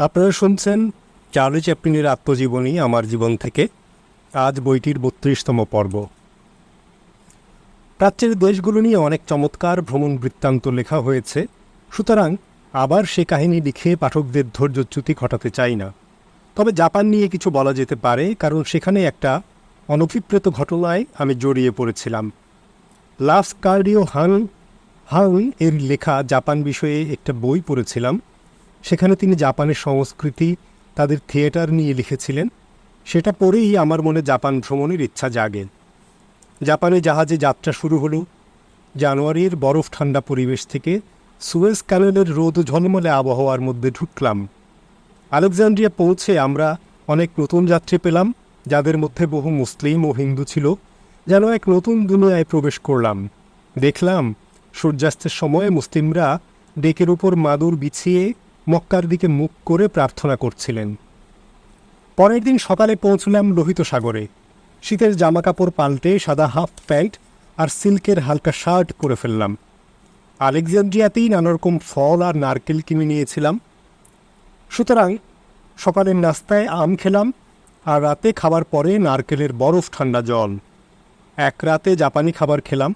আপনারা শুনছেন চার্লি চ্যাপলিনের আত্মজীবনী আমার জীবন থেকে। আজ বইটির বত্রিশতম পর্ব। প্রাচ্যের দেশগুলো নিয়ে অনেক চমৎকার ভ্রমণ বৃত্তান্ত লেখা হয়েছে। সুতরাং আবার সে কাহিনী লিখে পাঠকদের ধৈর্যচ্যুতি ঘটাতে চাই না। তবে জাপান নিয়ে কিছু বলা যেতে পারে, কারণ সেখানে একটা অনভিপ্রেত ঘটনায় আমি জড়িয়ে পড়েছিলাম। লাস কার্ডিও হাং হাং এর লেখা জাপান বিষয়ে একটা বই পড়েছিলাম। সেখানে তিনি জাপানের সংস্কৃতি, তাদের থিয়েটার নিয়ে লিখেছিলেন। সেটা পড়েই আমার মনে জাপান ভ্রমণের ইচ্ছা জাগে। জাপানে জাহাজে যাত্রা শুরু হলো। জানুয়ারির বরফ ঠান্ডা পরিবেশ থেকে সুয়েজ ক্যানেলের রোদ ঝলমলে আবহাওয়ার মধ্যে ঢুকলাম। আলেকজান্ড্রিয়া পৌঁছে আমরা অনেক নতুন যাত্রী পেলাম, যাদের মধ্যে বহু মুসলিম ও হিন্দু ছিল, যেন এক নতুন দুনিয়ায় প্রবেশ করলাম। দেখলাম সূর্যাস্তের সময় মুসলিমরা ডেকের উপর মাদুর বিছিয়ে মক্কার দিকে মুখ করে প্রার্থনা করছিলেন। পরের দিন সকালে পৌঁছলাম লোহিত সাগরে শীতের জামাকাপড় পাল্টে সাদা হাফ প্যান্ট আর সিল্কের হালকা শার্ট পরে ফেললাম। আলেকজান্ড্রিয়াতেই নানারকম ফল আর নারকেল কিনে নিয়েছিলাম। সুতরাং সকালের নাস্তায় আম খেলাম আর রাতে খাবার পরে নারকেলের বরফ ঠান্ডা জল। এক রাতে জাপানি খাবার খেলাম।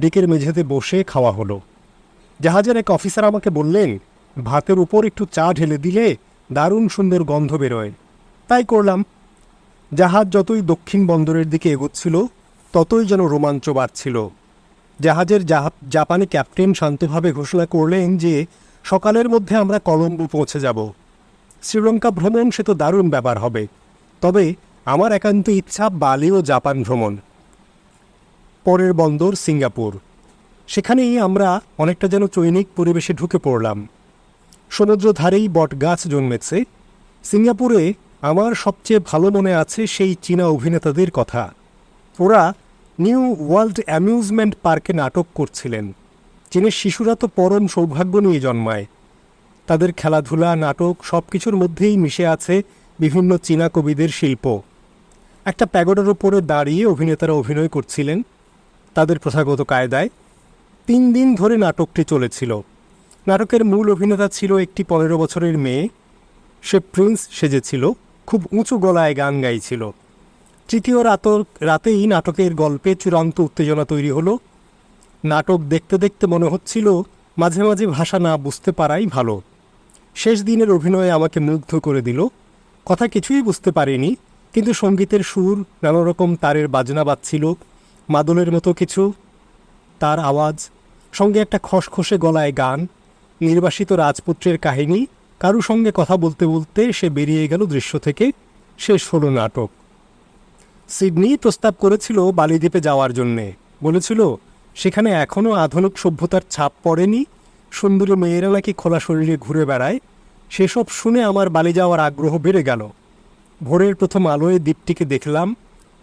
ডেকের মেঝেতে বসে খাওয়া হলো। জাহাজের এক অফিসার আমাকে বললেন ভাতের উপর একটু চা ঢেলে দিলে দারুণ সুন্দর গন্ধ বেরোয়। তাই করলাম। জাহাজ যতই দক্ষিণ বন্দরের দিকে এগোচ্ছিল, ততই যেন রোমাঞ্চ বাড়ছিল। জাহাজের জাহা- জাপানি ক্যাপ্টেন শান্তভাবে ঘোষণা করলেন যে সকালের মধ্যে আমরা কলম্বো পৌঁছে যাব। শ্রীলঙ্কা ভ্রমণ সে তো দারুণ ব্যাপার হবে। তবে আমার একান্ত ইচ্ছা বালি ও জাপান ভ্রমণ। পরের বন্দর সিঙ্গাপুর। সেখানেই আমরা অনেকটা যেন চৈনিক পরিবেশে ঢুকে পড়লাম। সমুদ্র ধারেই বটগাছ জন্মেছে। সিঙ্গাপুরে আমার সবচেয়ে ভালো মনে আছে সেই চীনা অভিনেতাদের কথা। ওরা নিউ ওয়ার্ল্ড অ্যামিউজমেন্ট পার্কে নাটক করছিলেন। চীনের শিশুরা তো পরম সৌভাগ্য নিয়ে জন্মায়। তাদের খেলাধুলা, নাটক সব কিছুর মধ্যেই মিশে আছে বিভিন্ন চীনা কবিদের শিল্প। একটা প্যাগোডার উপরে দাঁড়িয়ে অভিনেতারা অভিনয় করছিলেন। তাদের প্রথাগত কায়দায় তিন দিন ধরে নাটকটি চলেছিল। নাটকের মূল অভিনেতা ছিল একটি পনেরো বছরের মেয়ে। সে প্রিন্স সেজেছিল, খুব উঁচু গলায় গান গাইছিল। তৃতীয় রাত রাতেই নাটকের গল্পে চূড়ান্ত উত্তেজনা তৈরি হলো। নাটক দেখতে দেখতে মনে হচ্ছিল মাঝে মাঝে ভাষা না বুঝতে পারাই ভালো। শেষ দিনের অভিনয়ে আমাকে মুগ্ধ করে দিল। কথা কিছুই বুঝতে পারিনি, কিন্তু সঙ্গীতের সুর নানা রকম তারের বাজনা বাজছিল, মাদলের মতো কিছু, তার আওয়াজ, সঙ্গে একটা খসখসে গলায় গান নির্বাসিত রাজপুত্রের কাহিনী, কারু সঙ্গে কথা বলতে বলতে সে বেরিয়ে গেল দৃশ্য থেকে, শেষ হলো নাটক। সিডনি প্রস্তাব করেছিল বালিদ্বীপে যাওয়ার জন্যে। বলেছিল, সেখানে এখনও আধুনিক সভ্যতার ছাপ পড়েনি, সুন্দরী মেয়েরা নাকি খোলা শরীরে ঘুরে বেড়ায়। সেসব শুনে আমার বালি যাওয়ার আগ্রহ বেড়ে গেল। ভোরের প্রথম আলোয় দ্বীপটিকে দেখলাম।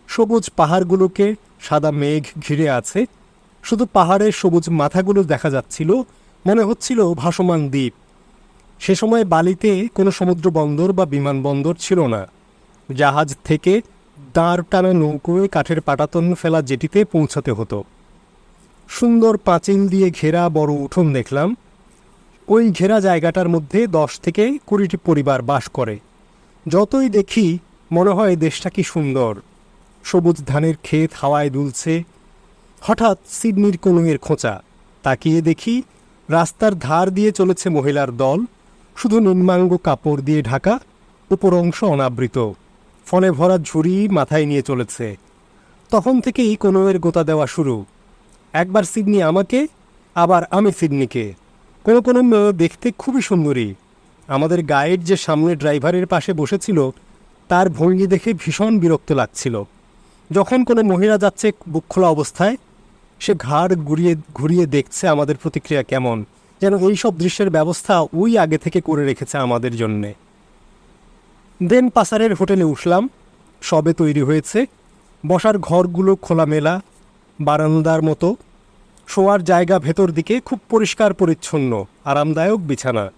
সবুজ পাহাড়গুলোকে সাদা মেঘ ঘিরে আছে। শুধু পাহাড়ের সবুজ মাথাগুলো দেখা যাচ্ছিল মনে হচ্ছিল ভাসমান দ্বীপ। সে সময় বালিতে কোনো সমুদ্র বন্দর বা বিমানবন্দর ছিল না। জাহাজ থেকে দাঁড় টানা নৌকোয় কাঠের পাটাতন ফেলা জেটিতে পৌঁছাতে হতো। সুন্দর পাঁচিল দিয়ে ঘেরা বড় উঠোন দেখলাম। ওই ঘেরা জায়গাটার মধ্যে দশ থেকে কুড়িটি পরিবার বাস করে। যতই দেখি, মনে হয় দেশটা কি সুন্দর। সবুজ ধানের ক্ষেত হাওয়ায় দুলছে। হঠাৎ সিডনির কনুঙের খোঁচা। তাকিয়ে দেখি রাস্তার ধার দিয়ে চলেছে মহিলার দল। শুধু নিম্নাঙ্গ কাপড় দিয়ে ঢাকা, উপর অংশ অনাবৃত। ফলে ভরা ঝুড়ি মাথায় নিয়ে চলেছে। তখন থেকেই কনুয়ের গোতা দেওয়া শুরু। একবার সিডনি আমাকে, আবার আমি সিডনিকে। কোনো কোনো মেয়ে দেখতে খুবই সুন্দরী। আমাদের গাইড যে সামনে ড্রাইভারের পাশে বসেছিল, তার ভঙ্গি দেখে ভীষণ বিরক্ত লাগছিল। যখন কোনো মহিলা যাচ্ছে বুক খোলা অবস্থায় সে ঘাড় ঘুরিয়ে ঘুরিয়ে দেখছে আমাদের প্রতিক্রিয়া কেমন। যেন এই সব দৃশ্যের ব্যবস্থা ওই আগে থেকে করে রেখেছে আমাদের জন্যে। দেন পাসারের হোটেলে উঠলাম। সবে তৈরি হয়েছে। বসার ঘরগুলো খোলামেলা, বারান্দার মতো। শোয়ার জায়গা ভেতর দিকে খুব পরিষ্কার পরিচ্ছন্ন, আরামদায়ক বিছানা।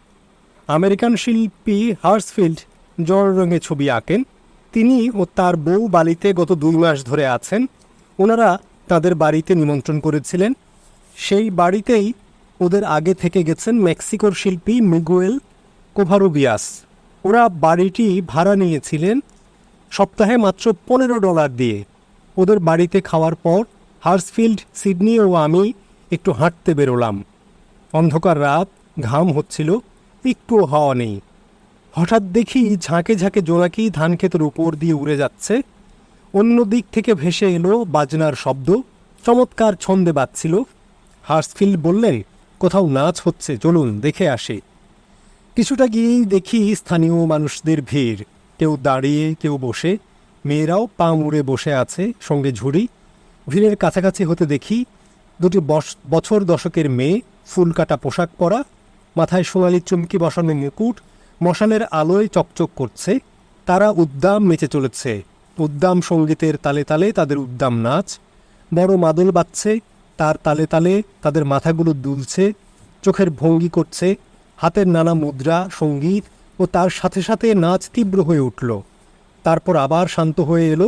আমেরিকান শিল্পী হার্সফিল্ড জল রঙে ছবি আঁকেন। তিনি ও তার বউ বালিতে গত দুই মাস ধরে আছেন। ওনারা তাদের বাড়িতে নিমন্ত্রণ করেছিলেন। সেই বাড়িতেই ওদের আগে থেকে গেছেন মেক্সিকোর শিল্পী মিগুয়েল কোভারোবিয়াস ওরা বাড়িটি ভাড়া নিয়েছিলেন সপ্তাহে মাত্র পনেরো ডলার দিয়ে। ওদের বাড়িতে খাওয়ার পর হার্সফিল্ড, সিডনি ও আমি একটু হাঁটতে বেরোলাম। অন্ধকার রাত, ঘাম হচ্ছিল, একটুও হাওয়া নেই। হঠাৎ দেখি ঝাঁকে ঝাঁকে জোনাকি ধান ক্ষেতের উপর দিয়ে উড়ে যাচ্ছে। অন্য দিক থেকে ভেসে এলো বাজনার শব্দ। চমৎকার ছন্দে বাজছিল। হার্সফিল্ড বললেন, কোথাও নাচ হচ্ছে, চলুন, দেখে আসে। কিছুটা গিয়েই দেখি স্থানীয় মানুষদের ভিড়। কেউ দাঁড়িয়ে, কেউ বসে। মেয়েরাও পা মুড়ে বসে আছে, সঙ্গে ঝুড়ি। ভিড়ের কাছাকাছি হতে দেখি দুটি বছর দশকের মেয়ে, ফুল কাটা পোশাক পরা, মাথায় সোনালি চুমকি বসানো মুকুট, মশালের আলোয় চকচক করছে। তারা উদ্দাম মেচে চলেছে। উদ্দাম সঙ্গীতের তালে তালে তাদের উদ্দাম নাচ, বড় মাদল বাজছে, তার তালে তালে তাদের মাথাগুলো দুলছে, চোখের ভঙ্গি করছে, হাতের নানা মুদ্রা, সংগীত ও তার সাথে সাথে নাচ তীব্র হয়ে উঠল। তারপর আবার শান্ত হয়ে এলো,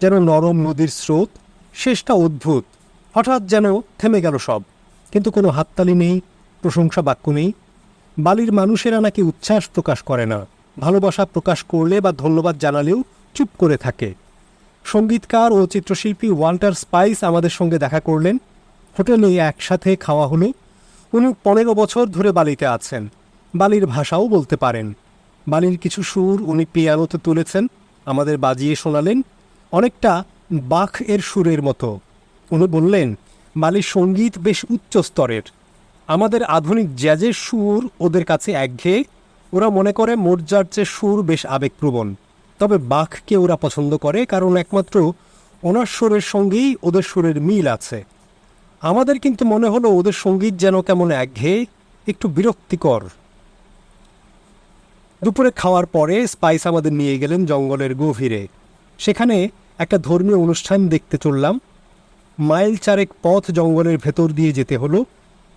যেন নরম নদীর স্রোত, শেষটা অদ্ভুত, হঠাৎ যেন থেমে গেল সব। কিন্তু কোনো হাততালি নেই, প্রশংসা বাক্য নেই। বালির মানুষেরা নাকি উচ্ছ্বাস প্রকাশ করে না, ভালোবাসা প্রকাশ করলে বা ধন্যবাদ জানালেও চুপ করে থাকে। সঙ্গীতকার ও চিত্রশিল্পী ওয়াল্টার স্পাইস আমাদের সঙ্গে দেখা করলেন। হোটেলে একসাথে খাওয়া হলো উনি পনেরো বছর ধরে বালিতে আছেন। বালির ভাষাও বলতে পারেন। বালির কিছু সুর উনি পিয়ানোতে তুলেছেন, আমাদের বাজিয়ে শোনালেন। অনেকটা বাখ এর সুরের মতো। উনি বললেন, বালির সংগীত বেশ উচ্চ স্তরের। আমাদের আধুনিক জ্যাজের সুর ওদের কাছে একঘেয়ে। ওরা মনে করে মোর্জার্চের সুর বেশ আবেগপ্রবণ। তবে বাঘকে ওরা পছন্দ করে, কারণ একমাত্র ওনার সুরের সঙ্গেই ওদের সুরের মিল আছে। আমাদের কিন্তু মনে হলো ওদের সংগীত যেন কেমন একঘেয়ে, একটু বিরক্তিকর। দুপুরে খাওয়ার পরে স্পাইস আমাদের নিয়ে গেলেন জঙ্গলের গভীরে। সেখানে একটা ধর্মীয় অনুষ্ঠান দেখতে চললাম। মাইল চারেক পথ জঙ্গলের ভেতর দিয়ে যেতে হলো।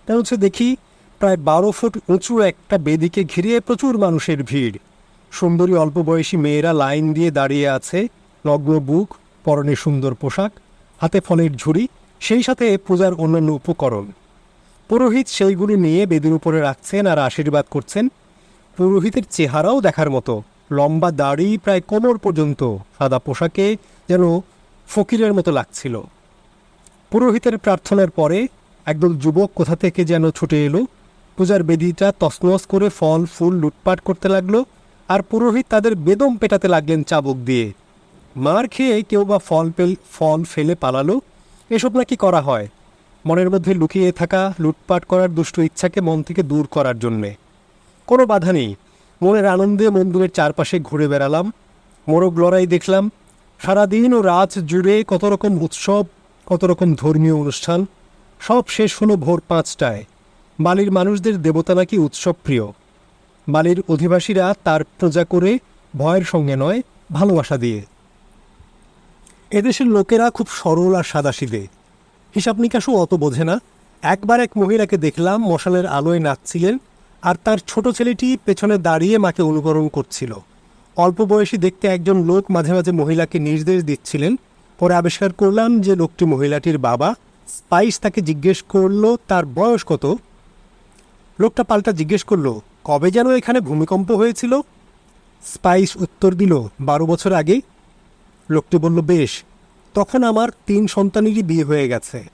তা হচ্ছে দেখি, প্রায় বারো ফুট উঁচু একটা বেদিকে ঘিরে প্রচুর মানুষের ভিড়। সুন্দরী অল্প বয়সী মেয়েরা লাইন দিয়ে দাঁড়িয়ে আছে নগ্ন বুক, পরনে সুন্দর পোশাক, হাতে ফলের ঝুড়ি, সেই সাথে পূজার অন্যান্য উপকরণ। পুরোহিত সেইগুলি নিয়ে বেদির উপরে রাখছেন আর আশীর্বাদ করছেন। পুরোহিতের চেহারাও দেখার মতো, লম্বা দাড়ি প্রায় কোমর পর্যন্ত, সাদা পোশাকে যেন ফকিরের মতো লাগছিল। পুরোহিতের প্রার্থনার পরে একদল যুবক কোথা থেকে যেন ছুটে এলো, পূজার বেদিটা তছনছ করে ফল, ফুল লুটপাট করতে লাগল। আর পুরোহিত তাদের বেদম পেটাতে লাগলেন চাবুক দিয়ে। মার খেয়ে কেউ বা ফল পেল ফল ফেলে পালালো? এসব নাকি করা হয়? মনের মধ্যে লুকিয়ে থাকা, লুটপাট করার দুষ্ট ইচ্ছাকে মন থেকে দূর করার জন্যে। কোনো বাধা নেই। মনের আনন্দে মন্দিরের চারপাশে ঘুরে বেড়ালাম। মোরগ লড়াই দেখলাম। সারাদিন ও রাত জুড়ে কত রকম উৎসব, কত রকম ধর্মীয় অনুষ্ঠান। সব শেষ হলো ভোর পাঁচটায়। বালির মানুষদের দেবতা নাকি উৎসব প্রিয় বালির অধিবাসীরা তার প্রজা করে ভয়ের সঙ্গে নয়, ভালোবাসা দিয়ে। এদেশের লোকেরা খুব সরল আর সাদাসিদে হিসাব নিকাশও অত বোঝে না। একবার এক মহিলাকে দেখলাম মশালের আলোয় নাচছিলেন আর তার ছোট ছেলেটি পেছনে দাঁড়িয়ে মাকে অনুকরণ করছিল। অল্প বয়সী দেখতে একজন লোক মাঝে মাঝে মহিলাকে নির্দেশ দিচ্ছিলেন। পরে আবিষ্কার করলাম যে লোকটি মহিলাটির বাবা। স্পাইস তাকে জিজ্ঞেস করল, তার বয়স কত? লোকটা পাল্টা জিজ্ঞেস করল কবে যেন এখানে ভূমিকম্প হয়েছিল? স্পাইস উত্তর দিল, বারো বছর আগে। লোকটি বলল, বেশ, তখন আমার তিন সন্তানেরই বিয়ে হয়ে গেছে।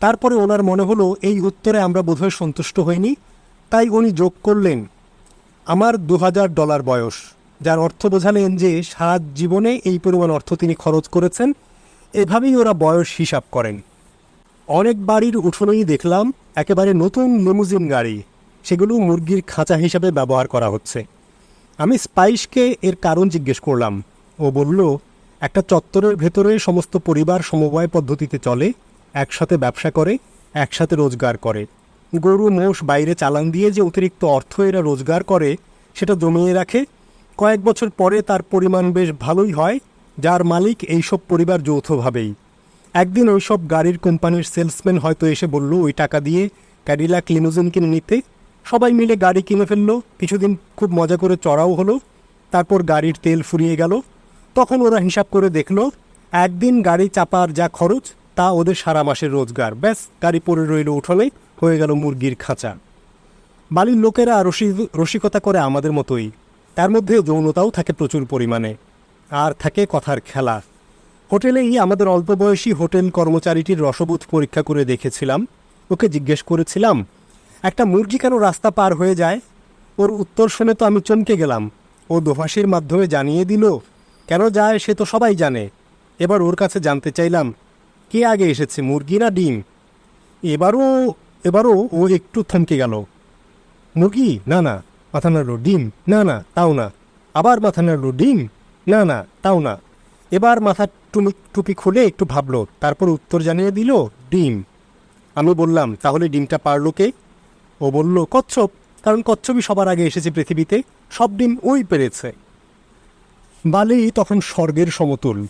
তারপরে ওনার মনে হলো, এই উত্তরে আমরা বোধহয় সন্তুষ্ট হইনি, তাই উনি যোগ করলেন। আমার দু হাজার ডলার বয়স, যার অর্থ বোঝালেন যে সারা জীবনে এই পরিমাণ অর্থ তিনি খরচ করেছেন, এভাবেই ওরা বয়স হিসাব করেন। অনেক বাড়ির উঠোনেই দেখলাম, একেবারে নতুন লিমুজিন গাড়ি। সেগুলো মুরগির খাঁচা হিসাবে ব্যবহার করা হচ্ছে। আমি স্পাইসকে এর কারণ জিজ্ঞেস করলাম। ও বলল, একটা চত্বরের ভেতরে সমস্ত পরিবার সমবায় পদ্ধতিতে চলে, একসাথে ব্যবসা করে, একসাথে রোজগার করে। গরু, মোষ বাইরে চালান দিয়ে যে অতিরিক্ত অর্থ এরা রোজগার করে, সেটা জমিয়ে রাখে। কয়েক বছর পরে তার পরিমাণ বেশ ভালোই হয়, যার মালিক এইসব পরিবার যৌথভাবেই। একদিন ওইসব গাড়ির কোম্পানির সেলসম্যান হয়তো এসে বলল, ওই টাকা দিয়ে ক্যাডিলাক লিমুজিন কিনে নিতে সবাই মিলে গাড়ি কিনে ফেলল। কিছুদিন খুব মজা করে চড়াও হলো। তারপর গাড়ির তেল ফুরিয়ে গেল। তখন ওরা হিসাব করে দেখল, একদিন গাড়ি চাপার যা খরচ, তা ওদের সারা মাসের রোজগার। ব্যাস, গাড়ি পড়ে রইল উঠোনে, হয়ে গেল মুরগির খাঁচা। বালির লোকেরা রসি রসিকতা করে আমাদের মতোই। তার মধ্যে যৌনতাও থাকে প্রচুর পরিমাণে। আর থাকে কথার খেলা। হোটেলেই আমাদের অল্প বয়সী হোটেল কর্মচারীটির রসবোধ পরীক্ষা করে দেখেছিলাম। ওকে জিজ্ঞেস করেছিলাম একটা মুরগি কেন রাস্তা পার হয়ে যায়? ওর উত্তর শুনে তো আমি চমকে গেলাম। ও দোভাষীর মাধ্যমে জানিয়ে দিল, কেন যায় সে তো সবাই জানে। এবার ওর কাছে জানতে চাইলাম, কে আগে এসেছে, মুরগি না ডিম? এবারও এবারও ও একটু থমকে গেল। মুরগি? না না, মাথা নাড়ল, ডিম? না না, তাও না। আবার মাথা নাড়ল, ডিম? না না, তাও না। এবার মাথা টুমি, টুপি খুলে একটু ভাবলো, তারপর উত্তর জানিয়ে দিল, ডিম। আমি বললাম, তাহলে ডিমটা পারল কে? ও বলল, কচ্ছপ, কারণ কচ্ছপই সবার আগে এসেছে পৃথিবীতে, সব ডিম ওই পেরেছে। বালি তখন স্বর্গের সমতুল।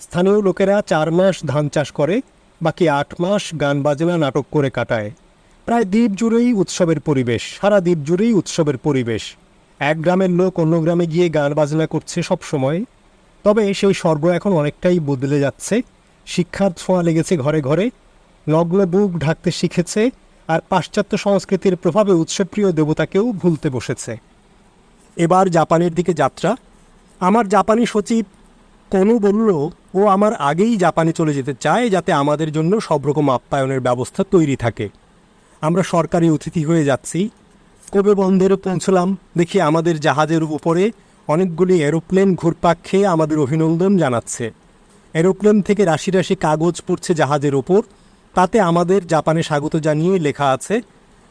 স্থানীয় লোকেরা চার মাস ধান চাষ করে, বাকি আট মাস গান বাজনা নাটক করে কাটায়। প্রায় দ্বীপ জুড়েই উৎসবের পরিবেশ, সারা দ্বীপ জুড়েই উৎসবের পরিবেশ। এক গ্রামের লোক অন্য গ্রামে গিয়ে গান বাজনা করছে সব সময়। তবে সেই স্বর্গ এখন অনেকটাই বদলে যাচ্ছে। শিক্ষার ছোঁয়া লেগেছে ঘরে ঘরে, নগ্ন বুক ঢাকতে শিখেছে আর পাশ্চাত্য সংস্কৃতির প্রভাবে উৎসবপ্রিয় দেবতাকেও ভুলতে বসেছে। এবার জাপানের দিকে যাত্রা। আমার জাপানি সচিব কনু বলল, ও আমার আগেই জাপানে চলে যেতে চায় যাতে আমাদের জন্য সব রকম আপ্যায়নের ব্যবস্থা তৈরি থাকে। আমরা সরকারি অতিথি হয়ে যাচ্ছি। কবে বন্দরে পৌঁছলাম? দেখি আমাদের জাহাজের উপরে অনেকগুলি এরোপ্লেন ঘুরপাক খেয়ে আমাদের অভিনন্দন জানাচ্ছে। এরোপ্লেন থেকে রাশি রাশি কাগজ পড়ছে জাহাজের ওপর। তাতে আমাদের জাপানে স্বাগত জানিয়ে লেখা আছে,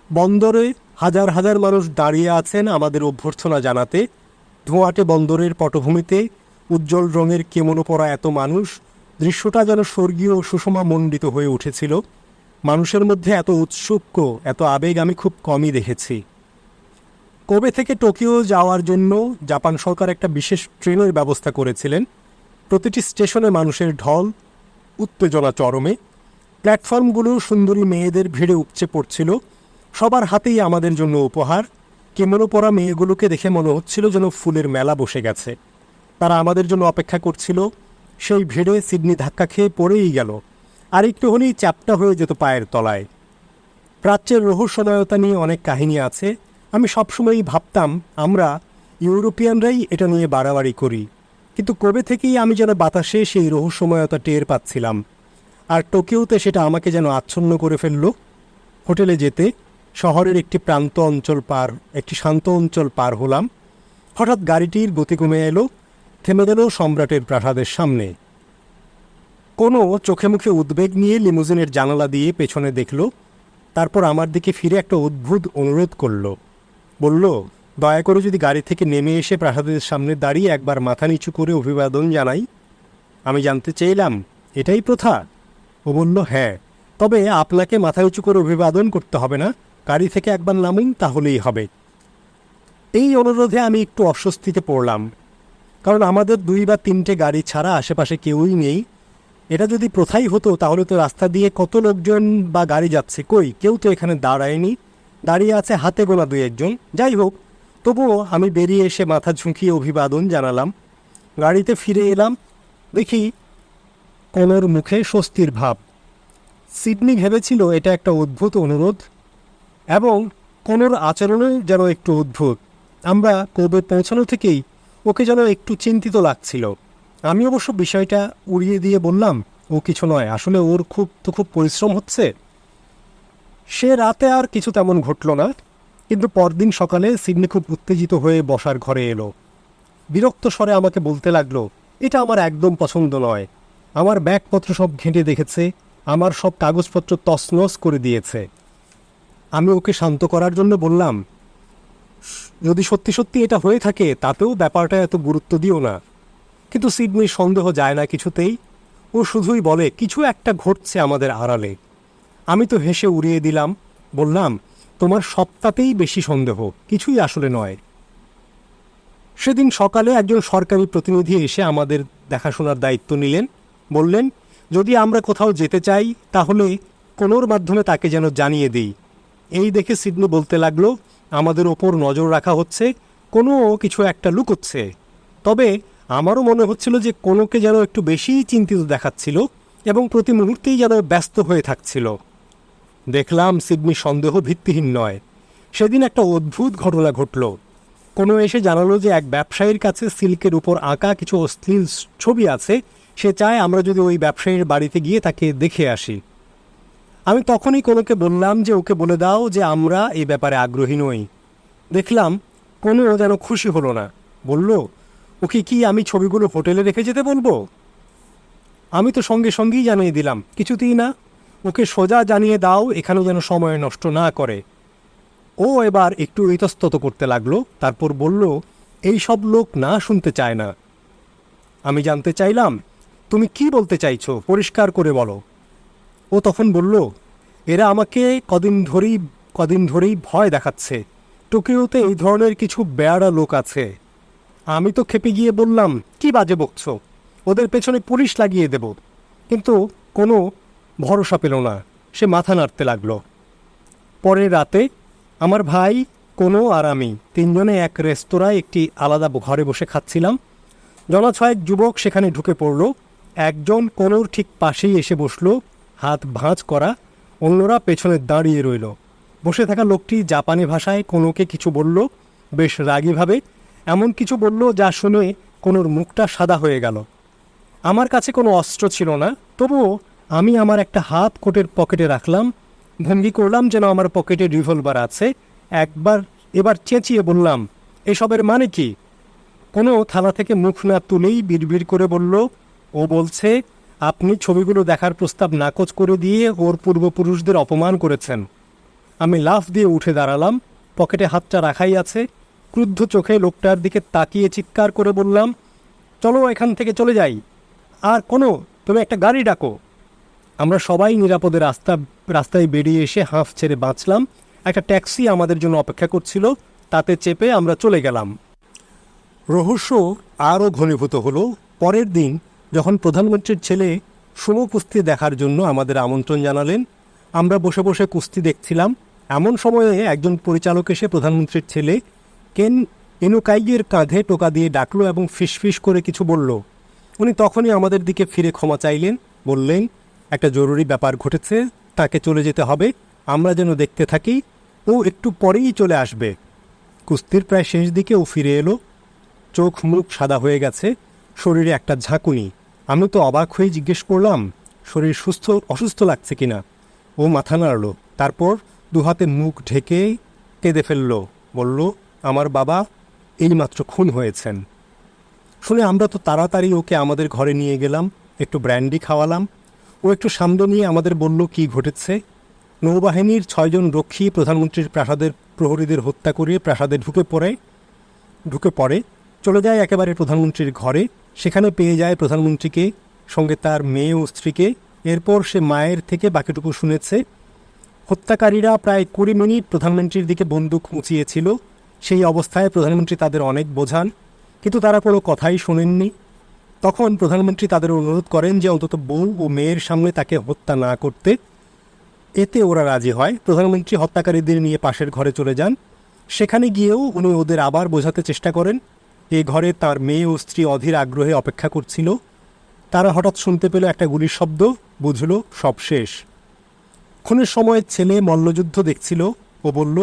বন্দরে হাজার হাজার মানুষ দাঁড়িয়ে আছেন আমাদের অভ্যর্থনা জানাতে। ধোঁয়াটে বন্দরের পটভূমিতে উজ্জ্বল রঙের কেমনো পরা এত মানুষ, দৃশ্যটা যেন স্বর্গীয় সুষমা মণ্ডিত হয়ে উঠেছিল। মানুষের মধ্যে এত উৎসুক্য এত আবেগ আমি খুব কমই দেখেছি। কোবে থেকে টোকিও যাওয়ার জন্য জাপান সরকার একটা বিশেষ ট্রেনের ব্যবস্থা করেছিলেন। প্রতিটি স্টেশনে মানুষের ঢল, উত্তেজনা চরমে। প্ল্যাটফর্মগুলো সুন্দরী মেয়েদের ভিড়ে উপচে পড়ছিল। সবার হাতেই আমাদের জন্য উপহার। কেমনো পরা মেয়েগুলোকে দেখে মনে হচ্ছিল যেন ফুলের মেলা বসে গেছে। তারা আমাদের জন্য অপেক্ষা করছিল। সেই ভিড়ে সিডনি ধাক্কা খেয়ে পড়েই গেল। আর একটু হলেই চ্যাপটা হয়ে যেত পায়ের তলায়। প্রাচ্যের রহস্যময়তা নিয়ে অনেক কাহিনী আছে। আমি সবসময়ই ভাবতাম, আমরা ইউরোপিয়ানরাই এটা নিয়ে বাড়াবাড়ি করি। কিন্তু কবে থেকেই আমি যেন বাতাসে সেই রহস্যময়তা টের পাচ্ছিলাম। আর টোকিওতে সেটা আমাকে যেন আচ্ছন্ন করে ফেলল। হোটেলে যেতে শহরের একটি প্রান্ত অঞ্চল পার, একটি শান্ত অঞ্চল পার হলাম। হঠাৎ গাড়িটির গতি কমে এলো, থেমে গেল সম্রাটের প্রাসাদের সামনে। কোনো চোখে মুখে উদ্বেগ নিয়ে লিমুজিনের জানালা দিয়ে পেছনে দেখল, তারপর আমার দিকে ফিরে একটা অদ্ভুত অনুরোধ করল। বলল, দয়া করে যদি গাড়ি থেকে নেমে এসে প্রাসাদের সামনে দাঁড়িয়ে একবার মাথা নিচু করে অভিবাদন জানাই। আমি জানতে চাইলাম, এটাই প্রথা। ও বলল হ্যাঁ। তবে আপনাকে মাথা উঁচু করে অভিবাদন করতে হবে না। গাড়ি থেকে একবার নামিন, তাহলেই হবে। এই অনুরোধে আমি একটু অস্বস্তিতে পড়লাম। কারণ আমাদের দুই বা তিনটে গাড়ি ছাড়া আশেপাশে কেউই নেই। এটা যদি প্রথাই হতো, তাহলে তো রাস্তা দিয়ে কত লোকজন বা গাড়ি যাচ্ছে কই? কেউ তো এখানে দাঁড়ায়নি। দাঁড়িয়ে আছে হাতে গোনা দুই একজন। যাই হোক, তবুও আমি বেরিয়ে এসে মাথা ঝুঁকিয়ে অভিবাদন জানালাম। গাড়িতে ফিরে এলাম। দেখি কনর মুখে স্বস্তির ভাব। সিডনি ভেবেছিল এটা একটা অদ্ভুত অনুরোধ এবং কনর আচরণে যেন একটু অদ্ভুত। আমরা কোবে পৌঁছানো থেকেই ওকে যেন একটু চিন্তিত লাগছিল। আমি অবশ্য বিষয়টা উড়িয়ে দিয়ে বললাম, ও কিছু নয়, আসলে ওর খুব, তো খুব পরিশ্রম হচ্ছে। সে রাতে আর কিছু তেমন ঘটল না, কিন্তু পরদিন সকালে সিডনি খুব উত্তেজিত হয়ে বসার ঘরে এলো। বিরক্ত স্বরে আমাকে বলতে লাগল, এটা আমার একদম পছন্দ নয়। আমার ব্যাগপত্র সব ঘেঁটে দেখেছে, আমার সব কাগজপত্র তছনছ করে দিয়েছে। আমি ওকে শান্ত করার জন্য বললাম, যদি সত্যি সত্যি এটা হয়ে থাকে, তাতেও ব্যাপারটা এত গুরুত্ব দিও না। কিন্তু সিডনির সন্দেহ যায় না কিছুতেই। ও শুধুই বলে, কিছু একটা ঘটছে আমাদের আড়ালে। আমি তো হেসে উড়িয়ে দিলাম, বললাম, তোমার সবটাতেই বেশি সন্দেহ, কিছুই আসলে নয়। সেদিন সকালে একজন সরকারি প্রতিনিধি এসে আমাদের দেখাশোনার দায়িত্ব নিলেন। বললেন, যদি আমরা কোথাও যেতে চাই, তাহলে কোনোর মাধ্যমে তাকে যেন জানিয়ে দিই। এই দেখে সিডনি বলতে লাগল, আমাদের ওপর নজর রাখা হচ্ছে, কোনো কিছু একটা লুকোচ্ছে। তবে আমারও মনে হচ্ছিল যে কোনোকে যেন একটু বেশিই চিন্তিত দেখাচ্ছিল এবং প্রতি মুহূর্তেই যেন ব্যস্ত হয়ে থাকছিল। দেখলাম সিডনি সন্দেহ ভিত্তিহীন নয়। সেদিন একটা অদ্ভুত ঘটনা ঘটল। কোনো এসে জানালো যে এক ব্যবসায়ীর কাছে সিল্কের উপর আঁকা কিছু অশ্লীল ছবি আছে সে চায় আমরা যদি ওই ব্যবসায়ীর বাড়িতে গিয়ে তাকে দেখে আসি। আমি তখনই কোনোকে বললাম যে ওকে বলে দাও যে আমরা এই ব্যাপারে আগ্রহী নই। দেখলাম কোনো যেন খুশি হলো না। বলল, ওকে কি আমি ছবিগুলো হোটেলে রেখে যেতে বলব? আমি তো সঙ্গে সঙ্গেই জানিয়ে দিলাম, কিছুতেই না। ওকে সোজা জানিয়ে দাও, এখানেও যেন সময় নষ্ট না করে। ও এবার একটু ইতস্তত করতে লাগল, তারপর বলল এই সব লোক না শুনতে চায় না। আমি জানতে চাইলাম তুমি কি বলতে চাইছো? পরিষ্কার করে বলো। ও তখন বলল, এরা আমাকে কদিন ধরেই কদিন ধরেই ভয় দেখাচ্ছে। টোকিওতে এই ধরনের কিছু বেয়ারা লোক আছে। আমি তো খেপে গিয়ে বললাম, কি বাজে বকছ? ওদের পেছনে পুলিশ লাগিয়ে দেব। কিন্তু কোনো ভরসা পেল না। সে মাথা নাড়তে লাগল। পরের রাতে আমার ভাই, কোনো আর আমি তিনজনে এক রেস্তোরাঁয় একটি আলাদা ঘরে বসে খাচ্ছিলাম। জনা ছয়েক যুবক সেখানে ঢুকে পড়ল। একজন কোনোর ঠিক পাশেই এসে বসল, হাত ভাঁজ করা, অন্যরা পেছনে দাঁড়িয়ে রইল। বসে থাকা লোকটি জাপানি ভাষায় কোনোকে কিছু বলল, বেশ রাগীভাবে এমন কিছু বলল যা শুনে কোনোর মুখটা সাদা হয়ে গেল। আমার কাছে কোনো অস্ত্র ছিল না, তবুও আমি আমার একটা হাত কোটের পকেটে রাখলাম, ভঙ্গি করলাম যেন আমার পকেটে রিভলভার আছে, একবার এবার চেঁচিয়ে বললাম, এসবের মানে কি? কোনো থালা থেকে মুখ না তুলেই বিড়বিড় করে বলল ও বলছে, আপনি ছবিগুলো দেখার প্রস্তাব নাকচ করে দিয়ে ওর পূর্বপুরুষদের অপমান করেছেন। আমি লাফ দিয়ে উঠে দাঁড়ালাম, পকেটে হাতটা রাখাই আছে, ক্রুদ্ধ চোখে লোকটার দিকে তাকিয়ে চিৎকার করে বললাম, চলো এখান থেকে চলে যাই। আর কোনো, তুমি একটা গাড়ি ডাকো। আমরা সবাই নিরাপদে রাস্তা, রাস্তায় বেরিয়ে এসে হাঁফ ছেড়ে বাঁচলাম। একটা ট্যাক্সি আমাদের জন্য অপেক্ষা করছিল, তাতে চেপে আমরা চলে গেলাম। রহস্য আরও ঘনীভূত হলো। পরের দিন যখন প্রধানমন্ত্রীর ছেলে সুমো কুস্তি দেখার জন্য আমাদের আমন্ত্রণ জানালেন, আমরা বসে বসে কুস্তি দেখছিলাম। এমন সময়ে একজন পরিচালক এসে প্রধানমন্ত্রীর ছেলে কেন এনুকাইয়ের কাঁধে টোকা দিয়ে ডাকলো এবং ফিসফিস করে কিছু বলল। উনি তখনই আমাদের দিকে ফিরে ক্ষমা চাইলেন, বললেন, একটা জরুরি ব্যাপার ঘটেছে, তাকে চলে যেতে হবে, আমরা যেন দেখতে থাকি, ও একটু পরেই চলে আসবে। কুস্তির প্রায় শেষ দিকে ও ফিরে এলো। চোখ মুখ সাদা হয়ে গেছে, শরীরে একটা ঝাঁকুনি। আমি তো অবাক হয়ে জিজ্ঞেস করলাম, শরীর সুস্থ, অসুস্থ লাগছে কিনা? ও মাথা নাড়ল, তারপর দুহাতে মুখ ঢেকে কেঁদে ফেলল, বলল, আমার বাবা এইমাত্র খুন হয়েছেন। শুনে আমরা তো তাড়াতাড়ি ওকে আমাদের ঘরে নিয়ে গেলাম, একটু ব্র্যান্ডি খাওয়ালাম। ও একটু সামদ নিয়ে আমাদের বলল, কি ঘটেছে? নৌবাহিনীর ছয়জন রক্ষী প্রধানমন্ত্রীর প্রাসাদের প্রহরীদের হত্যা করিয়ে প্রাসাদে ঢুকে পড়ে ঢুকে পড়ে, চলে যায় একেবারে প্রধানমন্ত্রীর ঘরে। সেখানে পেয়ে যায় প্রধানমন্ত্রীকে, সঙ্গে তার মেয়ে ও স্ত্রীকে। এরপর সে মায়ের থেকে বাকিটুকু শুনেছে। হত্যাকারীরা প্রায় কুড়ি মিনিট প্রধানমন্ত্রীর দিকে বন্দুক মুচিয়েছিল সেই অবস্থায় প্রধানমন্ত্রী তাদের অনেক বোঝান, কিন্তু তারা কোনো কথাই শোনেননি। তখন প্রধানমন্ত্রী তাদের অনুরোধ করেন যে অন্তত বউ ও মেয়ের সামনে তাকে হত্যা না করতে। এতে ওরা রাজি হয়। প্রধানমন্ত্রী হত্যাকারীদের নিয়ে পাশের ঘরে চলে যান। সেখানে গিয়েও উনি ওদের আবার বোঝাতে চেষ্টা করেন। এই ঘরে তার মেয়ে ও স্ত্রী অধীর আগ্রহে অপেক্ষা করছিল। তারা হঠাৎ শুনতে পেল একটা গুলির শব্দ, বুঝল সব শেষ। খুনের সময় ছেলে মল্লযুদ্ধ দেখছিল ও বলল,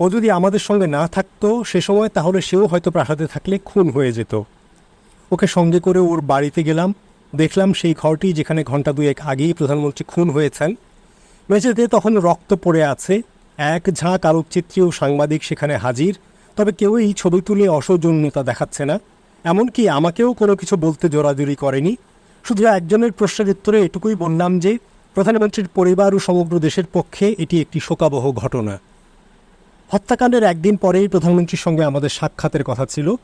ও যদি আমাদের সঙ্গে না থাকতো সে সময় তাহলে সেও হয়তো প্রাসাদে থাকলে খুন হয়ে যেত। ওকে সঙ্গে করে ওর বাড়িতে গেলাম। দেখলাম সেই ঘরটি যেখানে ঘণ্টা দুয়েক আগেই প্রধানমন্ত্রী খুন হয়েছেন। মেঝেতে তখন রক্ত পড়ে আছে। এক ঝাঁক আলোকচিত্রী ও সাংবাদিক সেখানে হাজির। তবে কেউই ছবি তুলে অসৌজন্যতা দেখাচ্ছে না। এমনকি আমাকেও কোনো কিছু বলতে জোরাজুরি করেনি। শুধু একজনের প্রশ্নের উত্তরে এটুকুই বললাম যে, প্রধানমন্ত্রীর পরিবার ও সমগ্র দেশের পক্ষে এটি একটি শোকাবহ ঘটনা। হত্যাকাণ্ডের একদিন পরেই প্রধানমন্ত্রীর সঙ্গে আমাদের সাক্ষাতের কথা ছিল।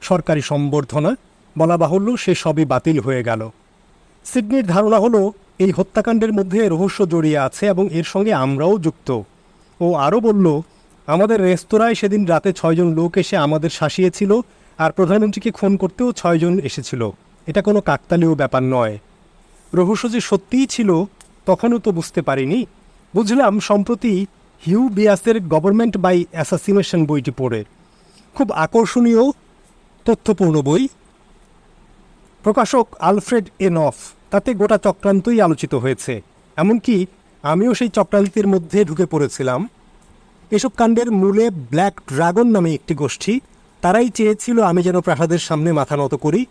সরকারি সম্বর্ধনা, বলা বাহুল্য সে সবই বাতিল হয়ে গেল। সিডনির ধারণা হলো, এই হত্যাকাণ্ডের মধ্যে রহস্য জড়িয়ে আছে এবং এর সঙ্গে আমরাও যুক্ত। ও আরও বলল আমাদের রেস্তোরাঁয় সেদিন রাতে ছয়জন লোক এসে আমাদের শাসিয়েছিল আর প্রধানমন্ত্রীকে খুন করতেও ছয়জন এসেছিল। এটা কোনো কাকতালীয় ব্যাপার নয়। রহস্য যে সত্যিই ছিল, তখনও তো বুঝতে পারিনি। বুঝলাম সম্প্রতি হিউ বিয়াসের গভর্নমেন্ট বাই অ্যাসাসিনেশন বইটি পড়ে। খুব আকর্ষণীয়, তথ্যপূর্ণ বই। প্রকাশক আলফ্রেড এনফ, তাতে গোটা চক্রান্তই আলোচিত হয়েছে। এমনকি আমিও সেই চক্রান্তের মধ্যে ঢুকে পড়েছিলাম। এসব কাণ্ডের মূলে ব্ল্যাক ড্রাগন নামে একটি গোষ্ঠী। তারাই চেয়েছিল আমি যেন প্রাসাদের সামনে মাথা নত করি।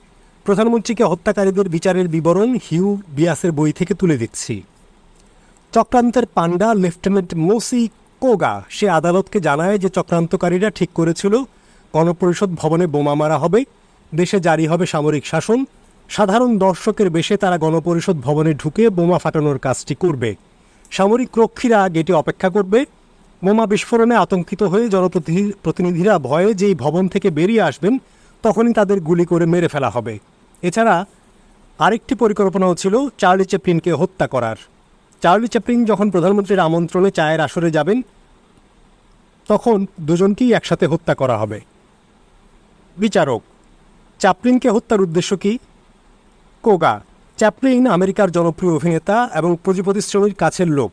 প্রধানমন্ত্রীকে হত্যাকারীদের বিচারের বিবরণ হিউ বিয়াসের বই থেকে তুলে দিচ্ছি। চক্রান্তের পান্ডা লেফটেন্যান্ট মোসি কোগা সে আদালতকে জানায় যে চক্রান্তকারীরা ঠিক করেছিল, গণপরিষদ ভবনে বোমা মারা হবে, দেশে জারি হবে সামরিক শাসন। সাধারণ দর্শকের বেশে তারা গণপরিষদ ভবনে ঢুকে বোমা ফাটানোর কাজটি করবে। সামরিক রক্ষীরা গেটে অপেক্ষা করবে। বোমা বিস্ফোরণে আতঙ্কিত হয়ে জনপ্রতিনিধি প্রতিনিধিরা ভয়ে যেই ভবন থেকে বেরিয়ে আসবেন, তখনই তাদের গুলি করে মেরে ফেলা হবে। এছাড়া আরেকটি পরিকল্পনাও ছিল চার্লি চ্যাপলিনকে হত্যা করার। চার্লি চ্যাপলিন যখন প্রধানমন্ত্রীর আমন্ত্রণে চায়ের আসরে যাবেন, তখন দুজনকেই একসাথে হত্যা করা হবে। বিচারক, চ্যাপলিনকে হত্যার উদ্দেশ্য কি? কোগা, চ্যাপলিন আমেরিকার জনপ্রিয় অভিনেতা এবং পুঁজিপতি শ্রেণির কাছের লোক।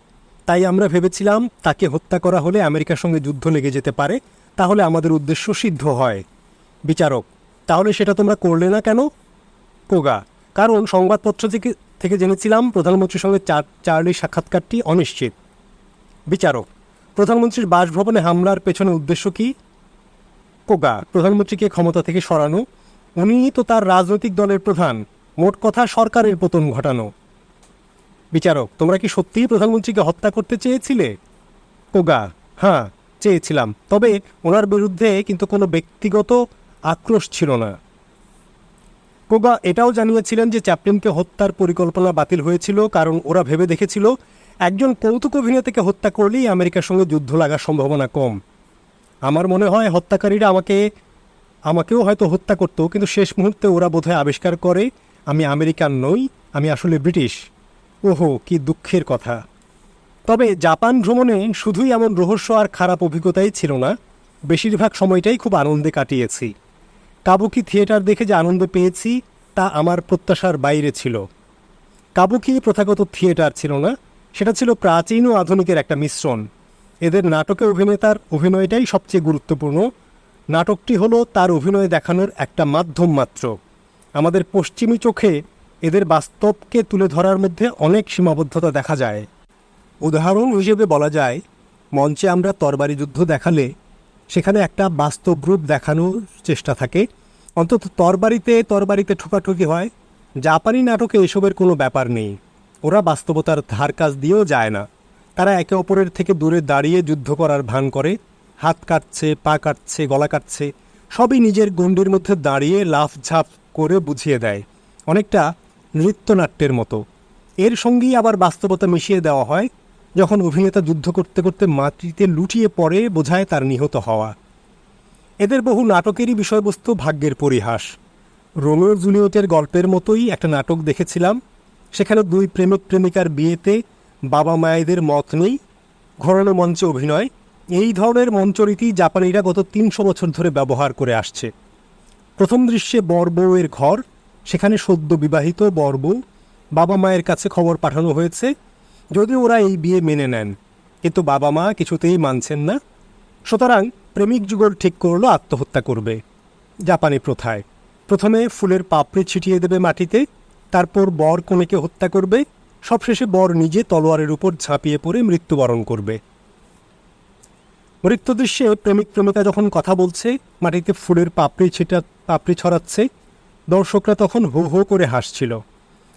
তাই আমরা ভেবেছিলাম তাকে হত্যা করা হলে আমেরিকার সঙ্গে যুদ্ধ লেগে যেতে পারে, তাহলে আমাদের উদ্দেশ্য সিদ্ধ হয়। বিচারক, তাহলে সেটা তোমরা করলে না কেন? কোগা কারণ সংবাদপত্র থেকে থেকে জেনেছিলাম প্রধানমন্ত্রীর সঙ্গে চার চার্লির সাক্ষাৎকারটি অনিশ্চিত। বিচারক, প্রধানমন্ত্রীর বাসভবনে হামলার পেছনে উদ্দেশ্য কি? কোগা প্রধানমন্ত্রীকে ক্ষমতা থেকে সরানো উনিই তো তার রাজনৈতিক দলের প্রধান, মোট কথা সরকারের পতন ঘটানো। বিচারক, তোমরা কি সত্যিই প্রধানমন্ত্রীকে হত্যা করতে চেয়েছিলে? কোগা হ্যাঁ চেয়েছিলাম। তবে ওনার বিরুদ্ধে কিন্তু কোনো ব্যক্তিগত আক্রোশ ছিল না। কোগা এটাও জানিয়েছিলেন যে চ্যাপলিনকে হত্যার পরিকল্পনা বাতিল হয়েছিল, কারণ ওরা ভেবে দেখেছিল একজন কৌতুক অভিনেতাকে হত্যা করলেই আমেরিকার সঙ্গে যুদ্ধ লাগার সম্ভাবনা কম। আমার মনে হয় হত্যাকারীরা আমাকে, আমাকেও হয়তো হত্যা করতো, কিন্তু শেষ মুহূর্তে ওরা বোধহয় আবিষ্কার করে, আমি আমেরিকান নই, আমি আসলে ব্রিটিশ। ওহো, কি দুঃখের কথা। তবে জাপান ভ্রমণে শুধুই এমন রহস্য আর খারাপ অভিজ্ঞতাই ছিল না। বেশিরভাগ সময়টাই খুব আনন্দে কাটিয়েছি। কাবুকি থিয়েটার দেখে যে আনন্দ পেয়েছি, তা আমার প্রত্যাশার বাইরে ছিল। কাবুকি প্রথাগত থিয়েটার ছিল না, সেটা ছিল প্রাচীন ও আধুনিকের একটা মিশ্রণ। এদের নাটকে অভিনেতার অভিনয়টাই সবচেয়ে গুরুত্বপূর্ণ। নাটকটি হলো তার অভিনয় দেখানোর একটা মাধ্যম মাত্র। আমাদের পশ্চিমী চোখে এদের বাস্তবকে তুলে ধরার মধ্যে অনেক সীমাবদ্ধতা দেখা যায়। উদাহরণ হিসেবে বলা যায়, মঞ্চে আমরা তরবারি যুদ্ধ দেখালে সেখানে একটা বাস্তব রূপ দেখানোর চেষ্টা থাকে। অন্তত তরবারিতে তরবারিতে ঠোকাঠুকি হয়। জাপানি নাটকে এসবের কোনো ব্যাপার নেই। ওরা বাস্তবতার ধার কাজ দিয়েও যায় না। তারা একে অপরের থেকে দূরে দাঁড়িয়ে যুদ্ধ করার ভান করে। হাত কাটছে, পা কাটছে, গলা কাটছে, সবই নিজের গণ্ডির মধ্যে দাঁড়িয়ে লাফ ঝাঁপ করে বুঝিয়ে দেয়। অনেকটা নৃত্যনাট্যের মতো। এর সঙ্গেই আবার বাস্তবতা মিশিয়ে দেওয়া হয়, যখন অভিনেতা যুদ্ধ করতে করতে মাটিতে লুটিয়ে পড়ে বোঝায় তার নিহত হওয়া। এদের বহু নাটকেরই বিষয়বস্তু ভাগ্যের পরিহাস। রোমিও জুলিয়টের গল্পের মতোই একটা নাটক দেখেছিলাম, সেখানে দুই প্রেমিক প্রেমিকার বিয়েতে বাবা মায়েদের মত নেই, ঘোরানো মঞ্চে অভিনয়। এই ধরনের মঞ্চরীতি জাপানিরা গত তিনশো বছর ধরে ব্যবহার করে আসছে। প্রথম দৃশ্যে বর বউয়ের ঘর সেখানে সদ্য বিবাহিত বর বউ বাবা মায়ের কাছে খবর পাঠানো হয়েছে যদি ওরা এই বিয়ে মেনে নেন। কিন্তু বাবা মা কিছুতেই মানছেন না। সুতরাং প্রেমিক যুগল ঠিক করল আত্মহত্যা করবে। জাপানি প্রথায়। প্রথমে ফুলের পাপড়ি ছিটিয়ে দেবে মাটিতে, তারপর বর কনেকে হত্যা করবে, সবশেষে বর নিজে তলোয়ারের উপর ঝাঁপিয়ে পড়ে মৃত্যুবরণ করবে। মৃত্যু দৃশ্যে প্রেমিক প্রেমিকা যখন কথা বলছে, মাটিতে ফুলের পাপড়ি ছিটা, পাপড়ি ছড়াচ্ছে দর্শকরা তখন হো হো করে হাসছিল।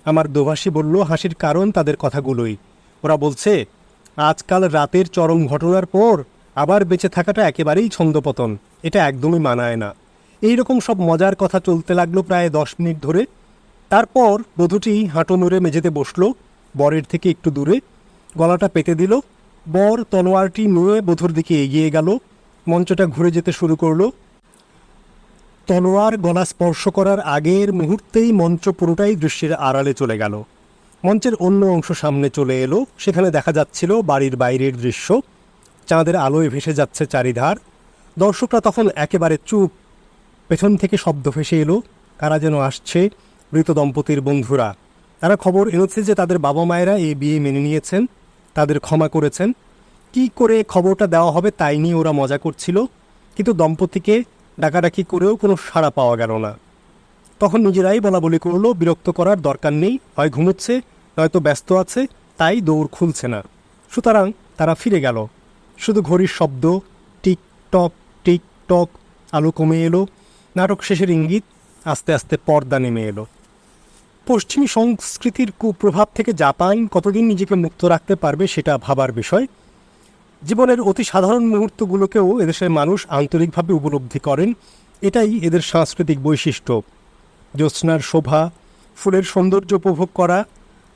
আমার দোভাষী বলল, হাসির কারণ তাদের কথাগুলোই। ওরা বলছে, আজকাল রাতের চরম ঘটনার পর আবার বেঁচে থাকাটা একেবারেই ছন্দপতন। এটা একদমই মানায় না। এই রকম সব মজার কথা চলতে লাগল প্রায় দশ মিনিট ধরে। তারপর বধূটি হাঁটো নড়ে মেঝেতে বসল, বরের থেকে একটু দূরে। গলাটা পেতে দিল। বর তলোয়ারটি নিয়ে বধূর দিকে এগিয়ে গেল। মঞ্চটা ঘুরে যেতে শুরু করল। তলোয়ার গলা স্পর্শ করার আগের মুহূর্তেই মঞ্চ পুরোটাই দৃশ্যের আড়ালে চলে গেল। মঞ্চের অন্য অংশ সামনে চলে এলো, সেখানে দেখা যাচ্ছিল বাড়ির বাইরের দৃশ্য। চাঁদের আলোয় ভেসে যাচ্ছে চারিধার। দর্শকরা তখন একেবারে চুপ। পেছন থেকে শব্দ ভেসে এলো, কারা যেন আসছে, মৃত দম্পতির বন্ধুরা। তারা খবর এনেছে যে তাদের বাবা মায়েরা এই বিয়ে মেনে নিয়েছেন, তাদের ক্ষমা করেছেন। কি করে খবরটা দেওয়া হবে তাই নিয়ে ওরা মজা করছিল, কিন্তু দম্পতিকে ডাকাডাকি করেও কোনো সাড়া পাওয়া গেল না। তখন নিজেরাই বলা বলি করল, বিরক্ত করার দরকার নেই হয় ঘুমোচ্ছে, নয়তো ব্যস্ত আছে, তাই দৌড় খুলছে না। সুতরাং তারা ফিরে গেল। শুধু ঘড়ির শব্দ, টিক টক টিক টক, আলো কমে এলো। নাটক শেষের ইঙ্গিত, আস্তে আস্তে পর্দা নেমে এলো। পশ্চিমী সংস্কৃতির কুপ্রভাব থেকে জাপান কতদিন নিজেকে মুক্ত রাখতে পারবে সেটা ভাবার বিষয়। জীবনের অতি সাধারণ মুহূর্তগুলোকেও এদেশের মানুষ আন্তরিকভাবে উপলব্ধি করেন। এটাই এদের সাংস্কৃতিক বৈশিষ্ট্য। জ্যোৎস্নার শোভা, ফুলের সৌন্দর্য উপভোগ করা,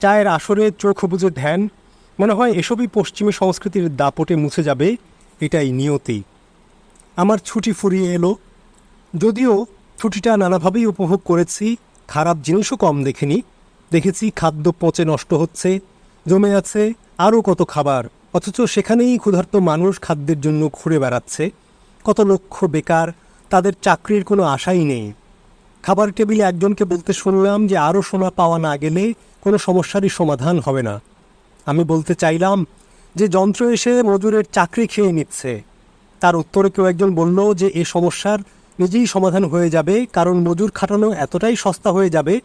চায়ের আসরে চোখ বুঝে ধ্যান, মনে হয় এসবই পশ্চিমী সংস্কৃতির দাপটে মুছে যাবে, এটাই নিয়তি। আমার ছুটি ফুরিয়ে এলো। যদিও ছুটিটা নানাভাবেই উপভোগ করেছি, খারাপ জিনিসও কম দেখিনি। দেখেছি খাদ্য পচে নষ্ট হচ্ছে, জমে আছে আরও কত খাবার। অথচ সেখানেই ক্ষুধার্ত মানুষ খাদ্যের জন্য ঘুরে বেড়াচ্ছে। কত লক্ষ বেকার, তাদের চাকরির কোনো আশাই নেই। খাবার টেবিলে একজনকে বলতে শুনলাম যে আরও সোনা পাওয়া না গেলে কোনো সমস্যারই সমাধান হবে না। আমি বলতে চাইলাম যে যন্ত্র এসে মজুরের চাকরি খেয়ে নিচ্ছে। তার উত্তরে কেউ একজন বলল যে এ সমস্যার নিজেই সমাধান হয়ে যাবে, কারণ মজুর খাটানো এতটাই সস্তা হয়ে যাবে,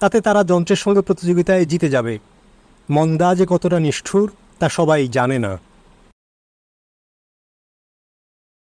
তাতে তারা যন্ত্রের সঙ্গে প্রতিযোগিতায় জিতে যাবে। মন্দা যে কতটা নিষ্ঠুর তা সবাই জানে না।